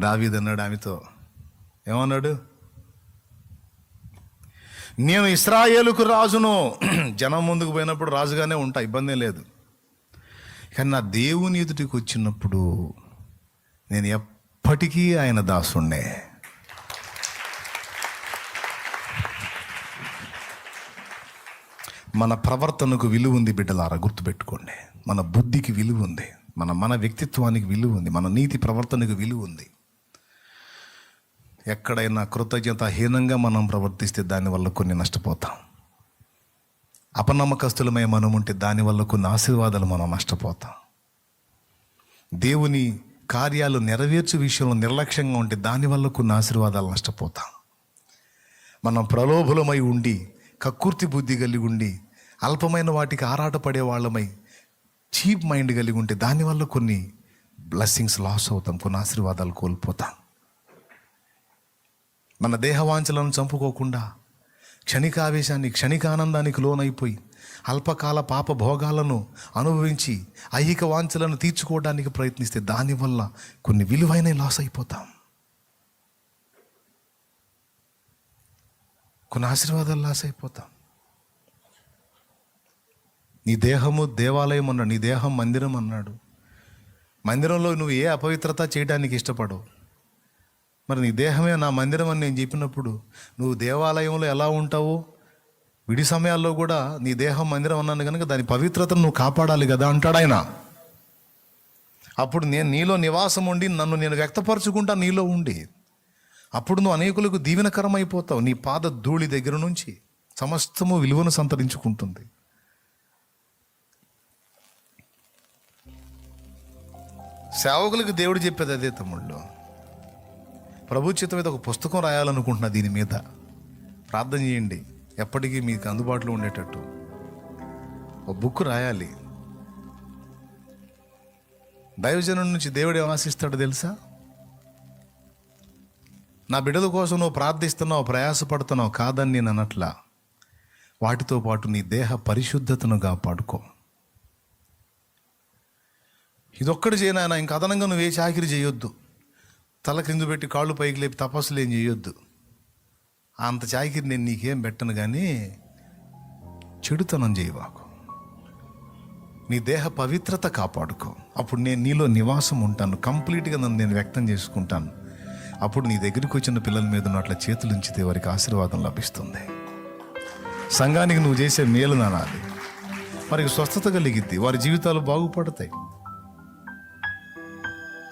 దావీదన్నాడు ఆమెతో. ఏమన్నాడు? నేను ఇస్రాయేలుకు రాజును జనం ముందుకు పోయినప్పుడు రాజుగానే ఉంటా ఇబ్బంది లేదు. కానీ నా దేవుని ఎదుటికి వచ్చినప్పుడు నేను ఎప్పటికీ ఆయన దాసుండే మన ప్రవర్తనకు విలువ ఉంది బిడ్డలారా గుర్తుపెట్టుకోండి. మన బుద్ధికి విలువ ఉంది. మన మన వ్యక్తిత్వానికి విలువ ఉంది. మన నీతి ప్రవర్తనకు విలువ ఉంది. ఎక్కడైనా కృతజ్ఞతాహీనంగా మనం ప్రవర్తిస్తే దానివల్ల కొన్ని నష్టపోతాం. అపనమ్మకస్తులమై మనం ఉంటే దానివల్ల కొన్ని ఆశీర్వాదాలు మనం నష్టపోతాం. దేవుని కార్యాలు నెరవేర్చు విషయంలో నిర్లక్ష్యంగా ఉంటే దానివల్ల కొన్ని ఆశీర్వాదాలు నష్టపోతాం. మనం ప్రలోభులమై ఉండి కక్కుర్తి బుద్ధి కలిగి ఉండి అల్పమైన వాటికి ఆరాటపడే వాళ్ళమై చీప్ మైండ్ కలిగి ఉంటే దానివల్ల కొన్ని బ్లెస్సింగ్స్ లాస్ అవుతాం కొన్ని ఆశీర్వాదాలు కోల్పోతాం. మన దేహవాంఛలను చంపుకోకుండా క్షణికావేశాన్ని క్షణికానందానికి లోనైపోయి అల్పకాల పాప భోగాలను అనుభవించి ఐహిక వాంఛలను తీర్చుకోవడానికి ప్రయత్నిస్తే దానివల్ల కొన్ని విలువైన లాస్ అయిపోతాం. కొన్ని ఆశీర్వాదాలు లాస్ అయిపోతాం. నీ దేహము దేవాలయం అన్నాడు నీ దేహం మందిరం అన్నాడు. మందిరంలో నువ్వు ఏ అపవిత్రత చేయడానికి ఇష్టపడవు. మరి నీ దేహమే నా మందిరం అని నేను చెప్పినప్పుడు నువ్వు దేవాలయంలో ఎలా ఉంటావో? విడి సమయాల్లో కూడా నీ దేహం మందిరం అన్నాను కనుక దాని పవిత్రతను నువ్వు కాపాడాలి కదా అంటాడు ఆయన. అప్పుడు నేను నీలో నివాసం ఉండి నన్ను నేను వ్యక్తపరచుకుంటా నీలో ఉండి. అప్పుడు నువ్వు అనేకులకు దీవెనకరం అయిపోతావు నీ పాద ధూళి దగ్గర నుంచి సమస్తము విలువను సంతరించుకుంటుంది. సేవకులకు దేవుడు చెప్పేది అదే తమ్ముళ్ళు. ప్రభు మీద ఒక పుస్తకం రాయాలనుకుంటున్నా దీని మీద. ప్రార్థన చేయండి. ఎప్పటికీ మీకు అందుబాటులో ఉండేటట్టు. ఒక బుక్ రాయాలి. దైవజనం నుంచి దేవుడు ఆశిస్తాడో తెలుసా? నా బిడ్డల కోసం నువ్వు ప్రార్థిస్తున్నావు ప్రయాసపడుతున్నావు కాదని నేను అనట్లా. వాటితో పాటు నీ దేహ పరిశుద్ధతను కాపాడుకో. ఇదొక్కటి చేయనాయన ఇంకా అదనంగా నువ్వు ఏ చాకిరి చేయొద్దు. తల కింద పెట్టి కాళ్ళు పైకి లేపి తపస్సులు ఏం చేయొద్దు. అంత చాకిరి నేను నీకేం పెట్టను కానీ చెడుతనం చేయవాకు నీ దేహ పవిత్రత కాపాడుకో. అప్పుడు నేను నీలో నివాసం ఉంటాను. కంప్లీట్గా నన్ను నేను వ్యక్తం చేసుకుంటాను. అప్పుడు నీ దగ్గరికి వచ్చిన పిల్లల మీద నువ్వు అట్లా చేతులు ఉంచితే వారికి ఆశీర్వాదం లభిస్తుంది. సంఘానికి నువ్వు చేసే మేలు నానాలి వారికి స్వస్థత కలిగిద్ది. వారి జీవితాలు బాగుపడతాయి.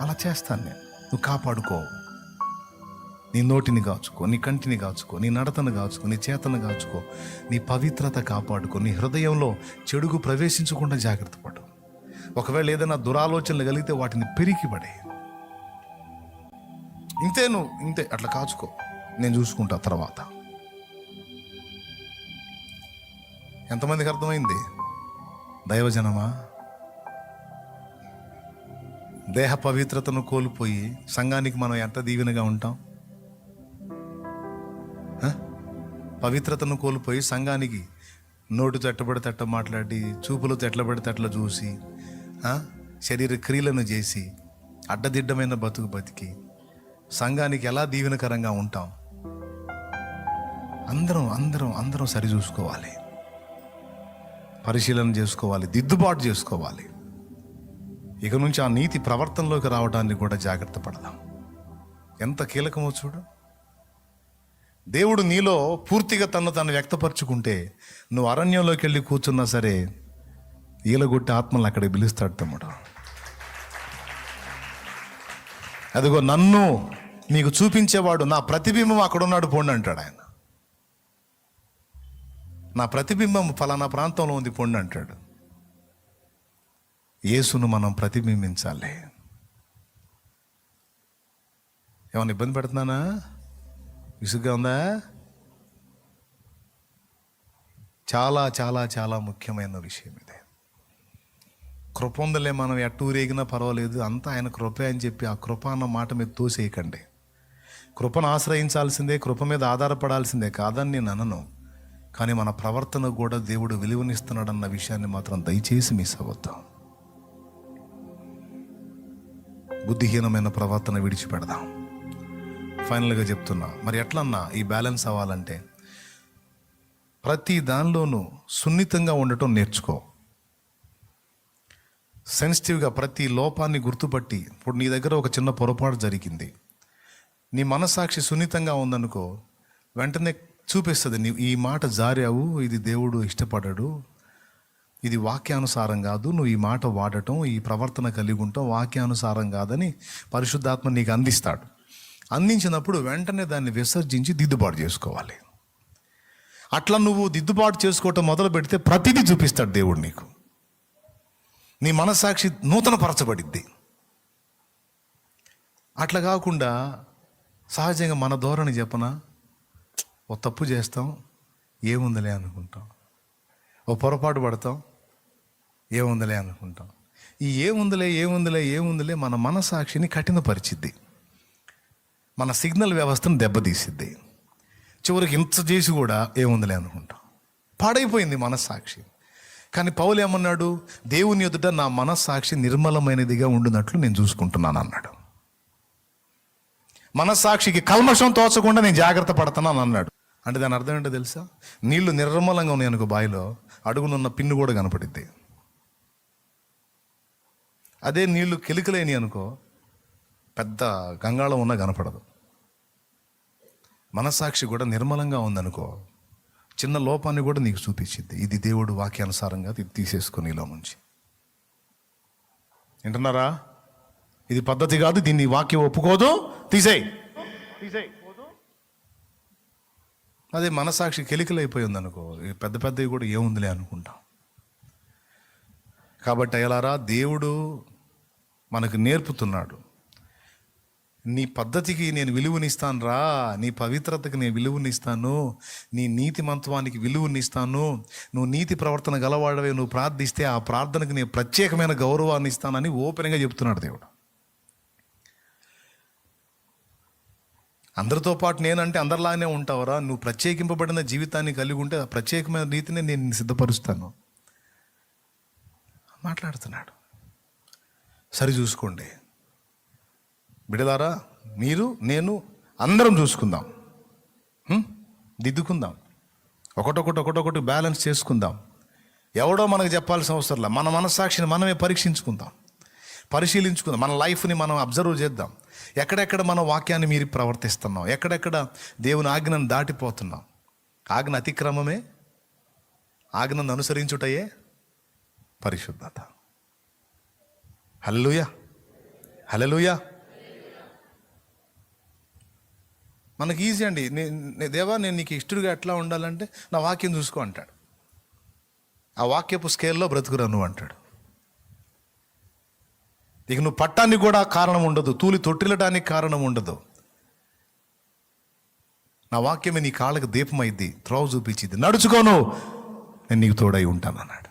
అలా చేస్తాను నేను. నువ్వు కాపాడుకో. నీ నోటిని కాచుకో నీ కంటిని కాచుకో నీ నడతను కాచుకో నీ చేతను కాచుకో నీ పవిత్రత కాపాడుకో నీ హృదయంలో చెడుగు ప్రవేశించకుండా జాగ్రత్త పడు. ఒకవేళ ఏదైనా దురాలోచనలు కలిగితే వాటిని పెరిగి పడే. ఇంతే నువ్వు ఇంతే అట్లా కాచుకో. నేను చూసుకుంటా తర్వాత. ఎంతమందికి అర్థమైంది? దైవజనమా? దేహ పవిత్రతను కోల్పోయి సంఘానికి మనం ఎంత దీవెనగా ఉంటాం? పవిత్రతను కోల్పోయి సంఘానికి నోటు చెట్టబడితే తట్ట మాట్లాడి చూపులు తట్టబడి తట్టలు చూసి శరీర క్రియలను చేసి అడ్డదిడ్డమైన బతుకు బతికి సంఘానికి ఎలా దీవెనకరంగా ఉంటాం? అందరం అందరం అందరం సరి చూసుకోవాలి. పరిశీలన చేసుకోవాలి దిద్దుబాటు చేసుకోవాలి. ఇక నుంచి ఆ నీతి ప్రవర్తనలోకి రావడానికి కూడా జాగ్రత్త పడదాం. ఎంత కీలకమో చూడు. దేవుడు నీలో పూర్తిగా తను తను వ్యక్తపరుచుకుంటే నువ్వు అరణ్యంలోకి వెళ్ళి కూర్చున్నా సరే ఈలగొట్టి ఆత్మలు అక్కడికి పిలుస్తాడు తమ్ముడు. అదిగో నన్ను మీకు చూపించేవాడు నా ప్రతిబింబం అక్కడ ఉన్నాడు పోండి అంటాడు ఆయన. నా ప్రతిబింబం ఫలానా ప్రాంతంలో ఉంది పొండి అంటాడు. యేసును మనం ప్రతిబింబించాలి. ఏమైనా ఇబ్బంది పెడుతున్నానా? విసుగ్గా ఉందా? చాలా చాలా చాలా ముఖ్యమైన విషయం ఇది. కృప ఉందలే మనం ఎట్టూరేగినా పర్వాలేదు అంతా ఆయన కృపే అని చెప్పి ఆ కృప అన్న మాట మీద తోసేయకండి. కృపను ఆశ్రయించాల్సిందే కృప మీద ఆధారపడాల్సిందే కాదని నేను అనను. కానీ మన ప్రవర్తన కూడా దేవుడు విలువనిస్తున్నాడన్న విషయాన్ని మాత్రం దయచేసి మిస్ అవ్వద్దాం బుద్ధిహీనమైన ప్రవర్తన విడిచిపెడదాం. ఫైనల్గా చెప్తున్నా మరి ఎట్లన్నా ఈ బ్యాలెన్స్ అవ్వాలంటే ప్రతి దానిలోనూ సున్నితంగా ఉండటం నేర్చుకో. సెన్సిటివ్గా ప్రతి లోపాన్ని గుర్తుపట్టి ఇప్పుడు నీ దగ్గర ఒక చిన్న పొరపాటు జరిగింది. నీ మనసాక్షి సున్నితంగా ఉందనుకో వెంటనే చూపిస్తుంది నీ ఈ మాట జారావు ఇది దేవుడు ఇష్టపడడు ఇది వాక్యానుసారం కాదు. నువ్వు ఈ మాట వాడటం ఈ ప్రవర్తన కలిగి ఉంటాం వాక్యానుసారం కాదని పరిశుద్ధాత్మ నీకు అందిస్తాడు. అందించినప్పుడు వెంటనే దాన్ని విసర్జించి దిద్దుబాటు చేసుకోవాలి. అట్లా నువ్వు దిద్దుబాటు చేసుకోవటం మొదలు పెడితే ప్రతిదీ చూపిస్తాడు దేవుడు నీకు. నీ మనస్సాక్షి నూతనపరచబడిద్ది. అట్లా కాకుండా సహజంగా మన ధోరణి చెప్పనా ఓ తప్పు చేస్తాం ఏముందిలే అనుకుంటాం. ఓ పొరపాటు పడతాం ఏముందిలే అనుకుంటాం. ఈ ఏముందిలే ఏముందిలే ఏముందిలే మన మనసాక్షిని కఠినపరిచిద్ది. మన సిగ్నల్ వ్యవస్థను దెబ్బతీసిద్ది. చివరికి ఇంత చేసి కూడా ఏముందిలే అనుకుంటాం. పాడైపోయింది మనస్సాక్షి. కానీ పౌలు ఏమన్నాడు? దేవుని ఎదుట నా మనస్సాక్షి నిర్మలమైనదిగా ఉండినట్లు నేను చూసుకుంటున్నాను అన్నాడు. మనస్సాక్షికి కల్మషం తోచకుండా నేను జాగ్రత్త పడుతున్నాను అన్నాడు. అంటే దాని అర్థం ఏంటో తెలుసా? నీళ్ళు నిర్మలంగా ఉన్నాయి అనుకో బావిలో అడుగునున్న పిన్ను కూడా కనపడిద్ది. అదే నీళ్ళు కెలికలేని అనుకో పెద్ద గంగాళం ఉన్నా కనపడదు. మనస్సాక్షి కూడా నిర్మలంగా ఉందనుకో చిన్న లోపాన్ని కూడా నీకు చూపించింది. ఇది దేవుడు వాక్యానుసారంగా ఇది తీసేసుకుని ఇలా నుంచి వింటున్నారా? ఇది పద్ధతి కాదు దీన్ని వాక్యం ఒప్పుకోదు తీసేయి. అదే మనసాక్షి కెలికలైపోయి ఉందనుకో పెద్ద పెద్దవి కూడా ఏముందిలే అనుకుంటాం. కాబట్టి అయ్యలారా దేవుడు మనకు నేర్పుతున్నాడు. నీ పద్ధతికి నేను విలువనిస్తాను రా నీ పవిత్రతకి నేను విలువనిస్తాను నీ నీతి మంత్వానికి విలువనిస్తాను నువ్వు నీతి ప్రవర్తన గలవాడవే నువ్వు ప్రార్థిస్తే ఆ ప్రార్థనకి నేను ప్రత్యేకమైన గౌరవాన్ని ఇస్తానని ఓపెన్గా చెప్తున్నాడు దేవుడు. అందరితో పాటు నేనంటే అందరిలానే ఉంటావరా నువ్వు ప్రత్యేకింపబడిన జీవితాన్ని కలిగి ఉంటే ఆ ప్రత్యేకమైన రీతిని నేను సిద్ధపరుస్తాను. మాట్లాడుతున్నాడు. సరి చూసుకోండి. బిడలారా మీరు నేను అందరం చూసుకుందాం. దిద్దుకుందాం. ఒకటొకటి ఒకటొకటి బ్యాలెన్స్ చేసుకుందాం. ఎవడో మనకు చెప్పాల్సిన అవసరం లేదు. మన మనస్సాక్షిని మనమే పరీక్షించుకుందాం. పరిశీలించుకుందాం. మన లైఫ్ని మనం అబ్జర్వ్ చేద్దాం. ఎక్కడెక్కడ మన వాక్యాన్ని మీరు ప్రవర్తిస్తున్నాం. ఎక్కడెక్కడ దేవుని ఆజ్ఞను దాటిపోతున్నాం. ఆజ్ఞ అతిక్రమమే ఆజ్ఞను అనుసరించుటయే పరిశుద్ధత. హలలుయా హలలుయా మనకి ఈజీ అండి. నే- నే- దేవా నేను నీకు ఇష్టడుగా ఎట్లా ఉండాలంటే నా వాక్యం చూసుకో అంటాడు. ఆ వాక్యపు స్కేల్లో బ్రతుకురా నువ్వు అంటాడు. ఇక నువ్వు పట్టానికి కూడా కారణం ఉండదు. తూలి తొట్టిల్లడానికి కారణం ఉండదు. నా వాక్యమే నీ కాళ్ళకు దీపమైద్ది త్రోవ చూపించింది నడుచుకోను. నేను నీకు తోడై ఉంటాను అన్నాడు.